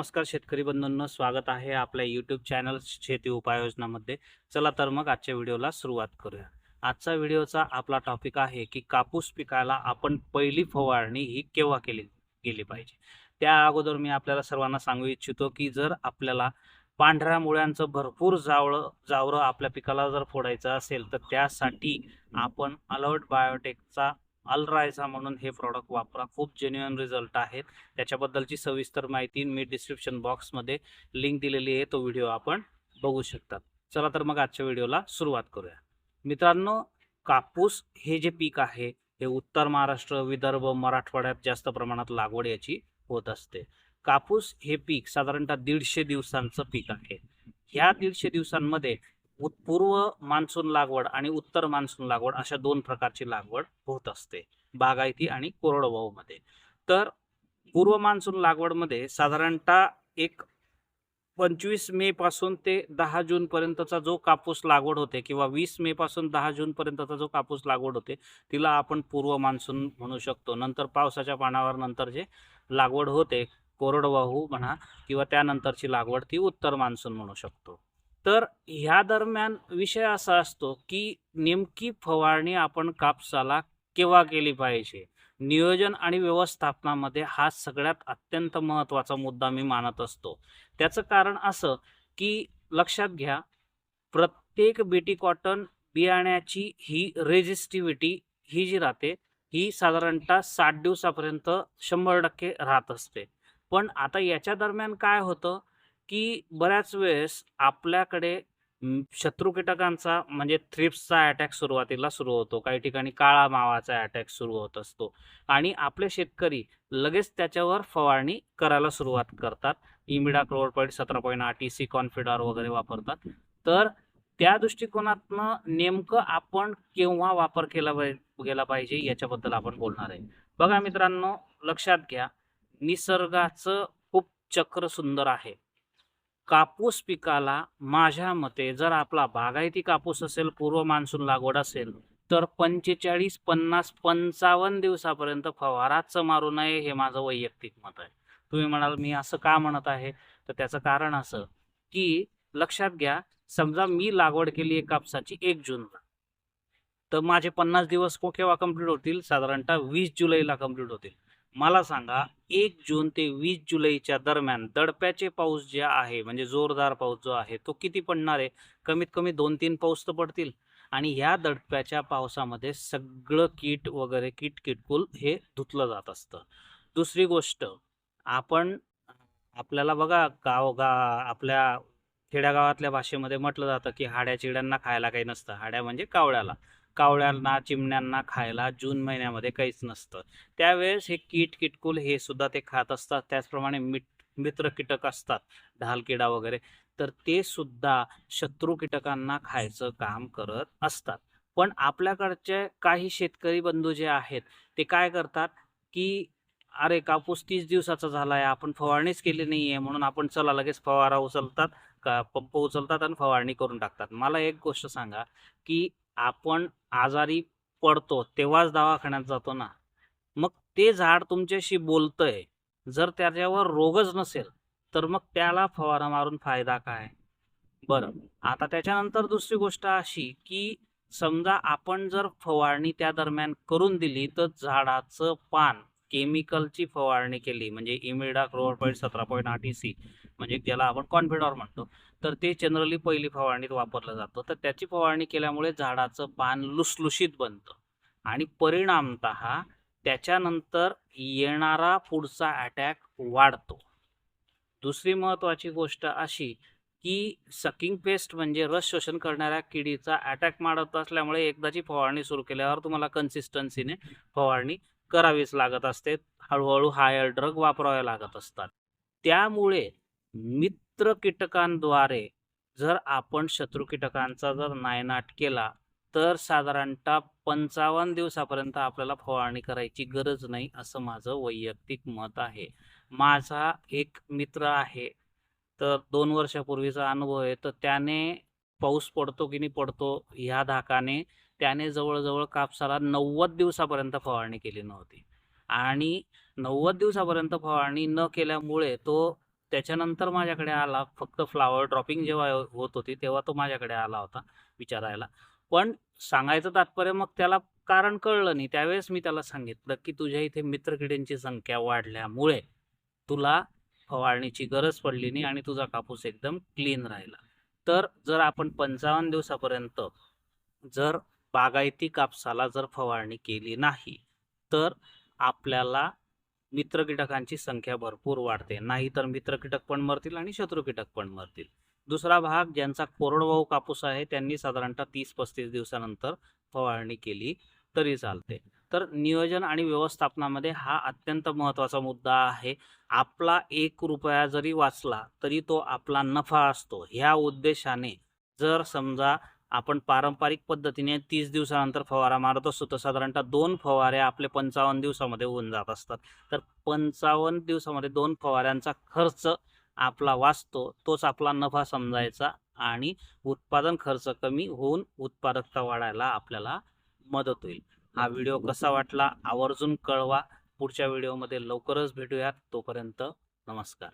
नमस्कार शेतकरी बंधूंना स्वागत आहे आपल्या यूट्यूब चॅनल शेती उपाययोजनामध्ये. चला तर मग आजच्या व्हिडिओला सुरुवात करूया. आजचा व्हिडिओचा आपला टॉपिक आहे की कापूस पिकाला आपण पहिली फवारणी ही केव्हा केली गेली पाहिजे? त्या अगोदर मी आपल्याला सर्वांना सांगू इच्छितो की जर आपल्याला पांढऱ्या मुळ्यांचं भरपूर जावळं जावरं आपल्या पिकाला जर फोडायचं असेल तर त्यासाठी आपण अलर्ट बायोटेकचा अलरायझा म्हणून हे प्रॉडक्ट वापरा. खूप जेन्युअन रिझल्ट आहेत. त्याच्याबद्दलची सविस्तर माहिती मी डिस्क्रिप्शन बॉक्समध्ये लिंक दिलेली आहे. तो व्हिडिओ आपण बघू शकतात. चला तर मग आजच्या व्हिडिओला सुरुवात करूया. मित्रांनो कापूस हे जे पीक आहे हे उत्तर महाराष्ट्र विदर्भ मराठवाड्यात जास्त प्रमाणात लागवड याची होत असते. कापूस हे पीक साधारणतः दीडशे दिवसांचं पीक आहे. ह्या दीडशे दिवसांमध्ये पूर्व मान्सून लागवड आणि उत्तर मान्सून लागवड अशा दोन प्रकारची लागवड होत असते. बागायती आणि कोरडवाहूमध्ये. तर पूर्व मान्सून लागवडमध्ये साधारणतः एक पंचवीस मे पासून ते दहा जून पर्यंतचा जो कापूस लागवड होते किंवा वीस मे पासून दहा जून पर्यंतचा जो कापूस लागवड होते तिला आपण पूर्व मान्सून म्हणू शकतो. नंतर पावसाच्या पानावर नंतर जे लागवड होते कोरडवाहू म्हणा किंवा त्यानंतरची लागवड ती उत्तर मान्सून म्हणू शकतो. तर ह्या दरम्यान विषय असा असतो की नेमकी फवारणी आपण कापसाला केव्हा केली पाहिजे? नियोजन आणि व्यवस्थापनामध्ये हा सगळ्यात अत्यंत महत्त्वाचा मुद्दा मी मानत असतो. त्याचं कारण असं की लक्षात घ्या प्रत्येक बीटी कॉटन बियाण्याची ही रेजिस्टिव्हिटी ही जी राहते ही साधारणतः साठ दिवसापर्यंत शंभर टक्के राहत असते. पण आता याच्या दरम्यान काय होतं? की बऱ्याच वेळेस आपल्याकडे शत्रू कीटकांचा म्हणजे थ्रिप्सचा अटॅक सुरुवातीला सुरू होतो. काही ठिकाणी काळा मावाचा अटॅक सुरू होत असतो. आणि आपले शेतकरी लगेच त्याच्यावर फवारणी करायला सुरुवात करतात. इमिडा क्लोअर पॉईंट सतरा पॉईंट आठ सी कॉन्फिडॉर वगैरे वापरतात. तर त्या दृष्टिकोनातनं नेमकं आपण केव्हा वापर केला गेला पाहिजे याच्याबद्दल आपण बोलणार आहे. बघा मित्रांनो लक्षात घ्या. निसर्गाचं खूप चक्र सुंदर आहे. कापूस पिकाला माझ्या मते जर आपला बागायती कापूस असेल पूर्व मान्सून लागवड असेल तर पंचेचाळीस पन्नास पंचावन्न दिवसापर्यंत फवाराच मारू नये हे माझं वैयक्तिक मत आहे. तुम्ही म्हणाल मी असं का म्हणत आहे? तर त्याचं कारण असं की लक्षात घ्या समजा मी लागवड केली आहे कापसाची एक जूनला तर माझे पन्नास दिवस को केव्हा कंप्लीट होतील? साधारणतः वीस जुलैला कंप्लीट होतील. मला सांगा एक जून ते वीस जुलैच्या दरम्यान दडप्याचे पाऊस जे आहे म्हणजे जोरदार पाऊस जो आहे तो किती पडणार आहे? कमीत कमी दोन तीन पाऊस तर पडतील. आणि ह्या दडप्याच्या पावसामध्ये सगळं कीट वगैरे कीट किटकुल हे धुतलं जात असतं. दुसरी गोष्ट आपण आपल्याला बघा गाव गा आपल्या खेड्यागावातल्या भाषेमध्ये म्हटलं जातं की हाड्या चिड्यांना खायला काही नसतं. हाड्या म्हणजे कावळ्याला. कावळ्यांना चिमण्यांना खायला जून महिन्यामध्ये काहीच नसतं. त्यावेळेस हे कीट किटकुल हे सुद्धा ते खात असतात. त्याचप्रमाणे मिठ मित्र कीटक असतात ढालकिडा वगैरे तर ते सुद्धा शत्रू कीटकांना खायचं काम करत असतात. पण आपल्याकडचे काही शेतकरी बंधू जे आहेत ते काय करतात की अरे कापूस तीस दिवसाचा झाला आहे आपण फवारणीच केली नाही आहे म्हणून आपण चला लगेच फवारा उचलतात का पंप उचलतात आणि फवारणी करून टाकतात. मला एक गोष्ट सांगा की आपण आजारी पडतो तेव्हाच दवाखान्यात जातो ना. मग ते झाड तुमच्याशी बोलतंय जर त्याच्यावर रोगच नसेल तर मग त्याला फवारा मारून फायदा काय? बरं आता त्याच्यानंतर दुसरी गोष्ट अशी की समजा आपण जर फवारणी त्या दरम्यान करून दिली तर झाडाचं पान केमिकलची फवारणी केली म्हणजे इमिडा क्लोर पॉईंट सतरा पॉईंट आठ सी म्हणजे ज्याला आपण कॉन्फिडॉर म्हणतो तर ते जनरली पहिली फवारणीत वापरलं जातं. तर त्याची फवारणी केल्यामुळे झाडाचं पान लुसलुशीत बनतं. आणि परिणामत त्याच्यानंतर येणारा पुढचा अटॅक वाढतो. दुसरी महत्त्वाची गोष्ट अशी की सकिंग पेस्ट म्हणजे रस शोषण करणाऱ्या किडीचा अटॅक मारत असल्यामुळे एकदाची फवारणी सुरू केल्यावर तुम्हाला कन्सिस्टन्सीने फवारणी करावीच लागत असते. हळूहळू हायर ड्रग वापरावे लागत असतात. त्यामुळे मित्र कीटकांद्वारे जर आपण शत्रू कीटकांचा जर नायनाट केला तर साधारणतः पंचावन्न दिवसापर्यंत आपल्याला फवारणी करायची गरज नाही असं माझं वैयक्तिक मत आहे. माझा एक मित्र आहे तर दोन वर्षापूर्वीचा अनुभव आहे तर त्याने पाऊस पडतो की नाही पडतो ह्या धाकाने त्याने जवळजवळ कापसाला नव्वद दिवसापर्यंत फवारणी केली नव्हती. आणि नव्वद दिवसापर्यंत फवारणी न केल्यामुळे तो त्याच्यानंतर माझ्याकडे आला फक्त फ्लावर ड्रॉपिंग जेव्हा होत होती तेव्हा तो माझ्याकडे आला होता विचारायला. पण सांगायचं तात्पर्य मग त्याला कारण कळलं नाही. त्यावेळेस मी त्याला सांगितलं की तुझ्या इथे मित्रकिडींची संख्या वाढल्यामुळे तुला फवारणीची गरज पडली नाही आणि तुझा कापूस एकदम क्लीन राहिला. तर जर आपण पंचावन्न दिवसापर्यंत जर बागायती कापसाला जर फवारणी केली नाही तर आपल्याला मित्र कीटकांची संख्या भरपूर वाढते. नाही तर मित्र कीटक पण मरतील आणि शत्रू कीटक पण मरतील. दुसरा भाग ज्यांचा कोरडवाहू कापूस आहे त्यांनी साधारणतः तीस पस्तीस दिवसानंतर फवारणी केली तरी चालते. तर नियोजन आणि व्यवस्थापनामध्ये हा अत्यंत महत्त्वाचा मुद्दा आहे. आपला एक रुपया जरी वाचला तरी तो आपला नफा असतो. ह्या उद्देशाने जर समजा आपण पारंपरिक पद्धतीने तीस दिवसानंतर फवारा मारत. असतो तर साधारणतः दोन फवाऱ्या आपले पंचावन्न दिवसामध्ये होऊन जात असतात. तर पंचावन्न दिवसामध्ये दोन फवाऱ्यांचा खर्च आपला वाचतो. तोच आपला नफा समजायचा आणि उत्पादन खर्च कमी होऊन उत्पादकता वाढायला आपल्याला मदत होईल. हा व्हिडिओ कसा वाटला आवर्जून कळवा. पुढच्या व्हिडिओमध्ये लवकरच भेटूयात. तोपर्यंत नमस्कार.